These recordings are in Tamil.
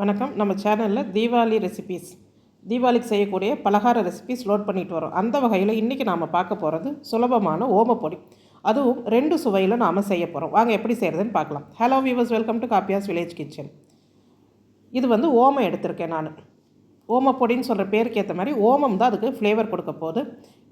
வணக்கம். நம்ம சேனலில் தீபாவளி ரெசிபீஸ் தீபாவளிக்கு செய்யக்கூடிய பலகார ரெசிபீஸ் லோட் பண்ணிட்டு வரோம். அந்த வகையில் இன்றைக்கி நாம் பார்க்க போகிறது சுலபமான ஓமப்பொடி அதுவும் ரெண்டு சுவையில் நாம் செய்ய போகிறோம் வாங்க எப்படி செய்கிறதுன்னு பார்க்கலாம். ஹலோ வியூவர்ஸ் வெல்கம் டு காப்பியாஸ் வில்லேஜ் கிச்சன் இது வந்து ஓமம் எடுத்திருக்கேன் நான். ஓமப்பொடின்னு சொல்கிற பேருக்கு ஏற்ற மாதிரி ஓமம் தான் அதுக்கு ஃப்ளேவர் கொடுக்க போகுது.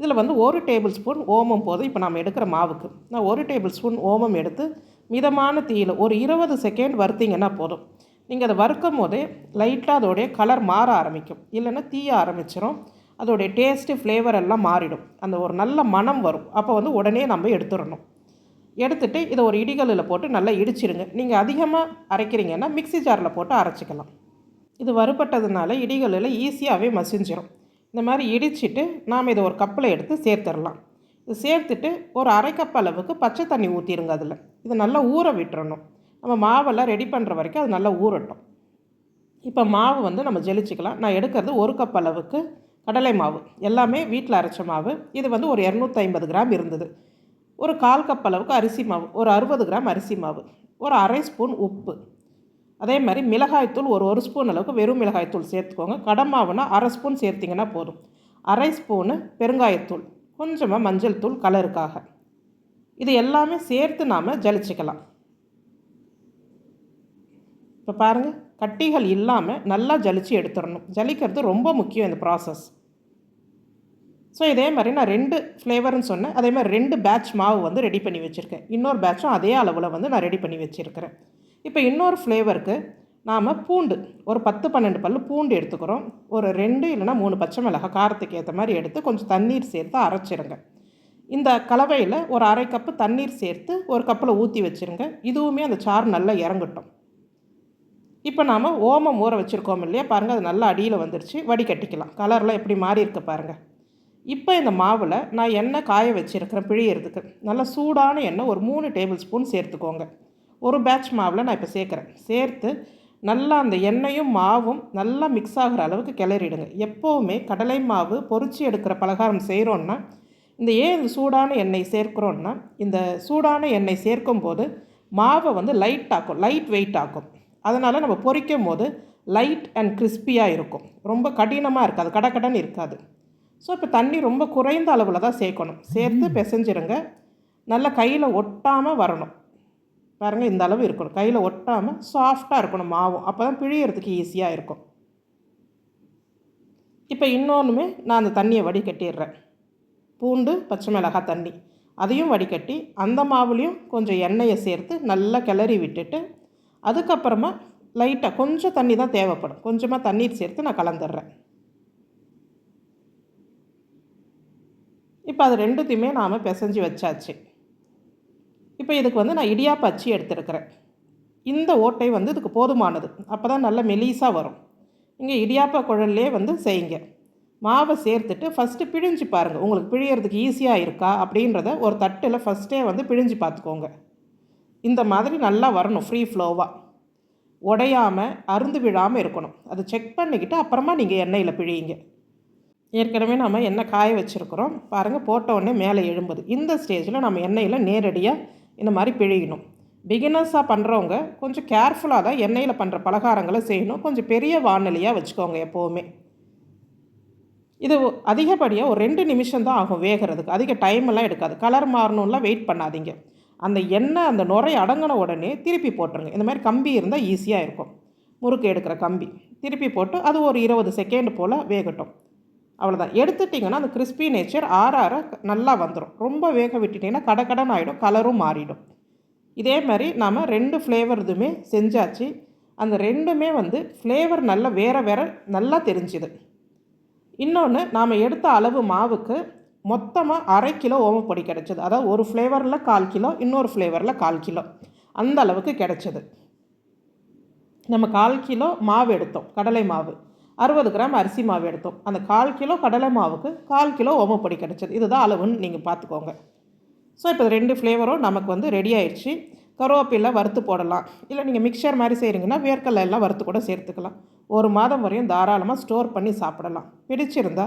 இதில் வந்து ஒரு டேபிள் ஸ்பூன் ஓமம் போதும். இப்போ நம்ம எடுக்கிற மாவுக்கு. நான் ஒரு டேபிள் ஸ்பூன் ஓமம் எடுத்து மிதமான தீயில் ஒரு இருபது செகண்ட் வறுத்தீங்கன்னா போதும். நீங்கள் அதை வறுக்கும் போதே லைட்டாக அதோடைய கலர் மாற ஆரம்பிக்கும். இல்லைன்னா தீய ஆரம்பிச்சிடும் அதோடைய டேஸ்ட்டு ஃப்ளேவர் எல்லாம் மாறிடும். அந்த ஒரு நல்ல மனம் வரும். அப்போ வந்து உடனே நம்ம எடுத்துடணும். எடுத்துகிட்டு இதை ஒரு இடிகளில் போட்டு நல்லா இடிச்சிடுங்க நீங்கள் அதிகமாக அரைக்கிறீங்கன்னா மிக்சி ஜாரில் போட்டு அரைச்சிக்கலாம். இது வறுபட்டதுனால இடிகளில் ஈஸியாகவே மசிஞ்சிடும் இந்த மாதிரி இடிச்சிட்டு நாம் இதை ஒரு கப்பில் எடுத்து சேர்த்துடலாம். இது சேர்த்துட்டு ஒரு அரை கப் அளவுக்கு பச்சை தண்ணி ஊற்றிடுங்க அதில். இதை நல்லா ஊற விட்டுறணும். நம்ம மாவெல்லாம் ரெடி பண்ணுற வரைக்கும் அது நல்லா ஊறட்டும். இப்போ மாவு வந்து நம்ம ஜெலிச்சிக்கலாம். நான் எடுக்கிறது ஒரு கப் அளவுக்கு கடலை மாவு. எல்லாமே வீட்டில் அரைச்ச மாவு. இது வந்து ஒரு இரநூத்தி ஐம்பது கிராம் இருந்தது. ஒரு கால் கப் அளவுக்கு அரிசி மாவு. ஒரு அறுபது கிராம் அரிசி மாவு. ஒரு அரை ஸ்பூன் உப்பு. அதே மாதிரி மிளகாய்த்தூள் ஒரு ஒரு ஸ்பூன் அளவுக்கு வெறும் மிளகாய்த்தூள் சேர்த்துக்கோங்க. கடமாவுனா அரை ஸ்பூன் சேர்த்திங்கன்னா போதும். அரை ஸ்பூனு பெருங்காயத்தூள் கொஞ்சமாக மஞ்சள் தூள் கலருக்காக இது எல்லாமே சேர்த்து நாம் ஜலிச்சிக்கலாம். இப்போ பாருங்கள் கட்டிகள் இல்லாமல் நல்லா ஜலிச்சு எடுத்துடணும். ஜலிக்கிறது ரொம்ப முக்கியம் இந்த ப்ராசஸ் ஸோ இதே மாதிரி நான் ரெண்டு ஃப்ளேவர்னு சொன்னேன். அதே மாதிரி ரெண்டு பேட்ச் மாவு வந்து ரெடி பண்ணி வச்சுருக்கேன். இன்னொரு பேட்சும் அதே அளவில் வந்து நான் ரெடி பண்ணி வச்சுருக்கிறேன். இப்போ இன்னொரு ஃப்ளேவருக்கு நாம் பூண்டு ஒரு பத்து பன்னெண்டு பல் பூண்டு எடுத்துக்கிறோம். ஒரு ரெண்டு இல்லைனா மூணு பச்சை மிளகாய் காரத்துக்கு ஏற்ற மாதிரி எடுத்து கொஞ்சம் தண்ணீர் சேர்த்து அரைச்சிருங்க. இந்த கலவையில் ஒரு அரை கப்பு தண்ணீர் சேர்த்து ஒரு கப்பில் ஊற்றி வச்சுருங்க. இதுவுமே அந்த சாறு நல்லா இறங்கட்டும். இப்போ நாம் ஓமம் ஊற வச்சுருக்கோம் இல்லையா? பாருங்கள் அது நல்லா அடியில் வந்துருச்சு. வடிகட்டிக்கலாம். கலர்லாம் எப்படி மாறி இருக்கு பாருங்கள் இப்போ இந்த மாவில் நான் எண்ணெய் காய வச்சுருக்கிறேன் பிழியறதுக்கு. நல்லா சூடான எண்ணெய் ஒரு மூணு டேபிள் ஸ்பூன் சேர்த்துக்கோங்க. ஒரு பேட்ச் மாவில் நான் இப்போ சேர்க்குறேன். சேர்த்து நல்லா அந்த எண்ணெயும் மாவும் நல்லா மிக்ஸ் ஆகிற அளவுக்கு கிளறிடுங்க. எப்போவுமே கடலை மாவு பொறிச்சு எடுக்கிற பலகாரம் செய்கிறோன்னா இந்த ஏன் இந்த சூடான எண்ணெய் சேர்க்குறோன்னா இந்த சூடான எண்ணெய் சேர்க்கும் போது மாவை வந்து லைட் ஆக்கும் லைட் வெயிட் ஆக்கும். அதனால் நம்ம பொரிக்கும் போது லைட் அண்ட் கிறிஸ்பியாக இருக்கும். ரொம்ப கடினமாக இருக்காது கடக்கடன் இருக்காது. ஸோ இப்போ தண்ணி ரொம்ப குறைந்த அளவில் தான் சேர்க்கணும். சேர்த்து பிசைஞ்சிருங்க. நல்லா கையில் ஒட்டாமல் வரணும். பாருங்கள் இந்த அளவு இருக்கணும். கையில் ஒட்டாமல் சாஃப்டாக இருக்கணும் மாவும் அப்போ தான் பிழியறதுக்கு ஈஸியாக இருக்கும். இப்போ இன்னொன்றுமே நான் அந்த தண்ணியை வடிகட்டிடுறேன். பூண்டு பச்சை மிளகாய் தண்ணி. அதையும் வடிகட்டி அந்த மாவுலேயும் கொஞ்சம் எண்ணெயை சேர்த்து நல்லா கிளறி விட்டுட்டு அதுக்கப்புறமா லைட்டாக கொஞ்சம் தண்ணி தான் தேவைப்படும். கொஞ்சமாக தண்ணீர் சேர்த்து நான் கலந்துடுறேன். இப்போ அது ரெண்டுத்தையுமே நாம் பிசைஞ்சு வச்சாச்சு. இப்போ இதுக்கு வந்து நான் இடியாப்ப அச்சு எடுத்துருக்கிறேன். இந்த ஓட்டை வந்து இதுக்கு போதுமானது. அப்போ தான் நல்ல மெலீஸாக வரும். இங்கே இடியாப்ப குழல்லே வந்து செய்யுங்க. மாவை சேர்த்துட்டு ஃபஸ்ட்டு பிழிஞ்சு பாருங்கள் உங்களுக்கு பிழியறதுக்கு ஈஸியாக இருக்கா அப்படின்றத ஒரு தட்டில் ஃபஸ்ட்டே வந்து பிழிஞ்சு பார்த்துக்கோங்க. இந்த மாதிரி நல்லா வரணும் ஃப்ரீ ஃப்ளோவாக உடையாமல் அருந்து விழாமல் இருக்கணும். அதை செக் பண்ணிக்கிட்டு அப்புறமா நீங்கள் எண்ணெயில் பிழியுங்க. ஏற்கனவே நம்ம எண்ணெய் காய வச்சுருக்குறோம். பாருங்கள் போட்ட உடனே மேலே எழும்புது. இந்த ஸ்டேஜில் நம்ம எண்ணெயில் நேரடியாக இந்த மாதிரி பிழியணும். பிகினர்ஸாக பண்ணுறவங்க கொஞ்சம் கேர்ஃபுல்லாக தான் எண்ணெயில் பண்ணுற பலகாரங்களை செய்யணும். கொஞ்சம் பெரிய வானொலியாக வச்சுக்கோங்க எப்போவுமே. இது அதிகப்படியாக ஒரு ரெண்டு நிமிஷம் தான் ஆகும் வேகிறதுக்கு. அதிக டைமெல்லாம் எடுக்காது. கலர் மாறணும்லாம் வெயிட் பண்ணாதீங்க. அந்த எண்ணெய் அந்த நுரை அடங்கின உடனே திருப்பி போட்டுருங்க. இந்த மாதிரி கம்பி இருந்தால் ஈஸியாக இருக்கும். முறுக்கு எடுக்கிற கம்பி. திருப்பி போட்டு அது ஒரு இருபது செகண்ட் போல் வேகட்டும். அவ்வளோதான் எடுத்துட்டிங்கன்னா அந்த கிறிஸ்பி நேச்சர் ஆற ஆற நல்லா வந்துடும் ரொம்ப வேக விட்டுட்டிங்கன்னா கடக்கடன் ஆகிடும் கலரும் மாறிடும். இதே மாதிரி நாம் ரெண்டு ஃப்ளேவர் இதுவுமே செஞ்சாச்சு. அந்த ரெண்டுமே வந்து ஃப்ளேவர் நல்லா வேறு வேறு நல்லா தெரிஞ்சுது. இன்னொன்று நாம் எடுத்த அளவு மாவுக்கு மொத்தமாக அரை கிலோ ஓமப்பொடி கிடச்சிது. அதாவது ஒரு ஃப்ளேவரில் கால் கிலோ இன்னொரு ஃப்ளேவரில் கால் கிலோ. அந்த அளவுக்கு கிடச்சிது. நம்ம கால் கிலோ மாவு எடுத்தோம் கடலை மாவு. அறுபது கிராம் அரிசி மாவு எடுத்தோம். அந்த கால் கிலோ கடலை மாவுக்கு கால் கிலோ ஓமப்பொடி கிடச்சிது. இதுதான் அளவுன்னு நீங்கள் பார்த்துக்கோங்க ஸோ இப்போ ரெண்டு ஃப்ளேவரும் நமக்கு வந்து ரெடி ஆயிடுச்சு கருவேப்பிலை வறுத்து போடலாம். இல்லை நீங்கள் மிக்சர் மாதிரி செய்கிறீங்கன்னா வேர்க்கடலை எல்லாம் வறுத்து கூட சேர்த்துக்கலாம். ஒரு மாதம் வரையும் தாராளமாக ஸ்டோர் பண்ணி சாப்பிடலாம். பிடிச்சிருந்தா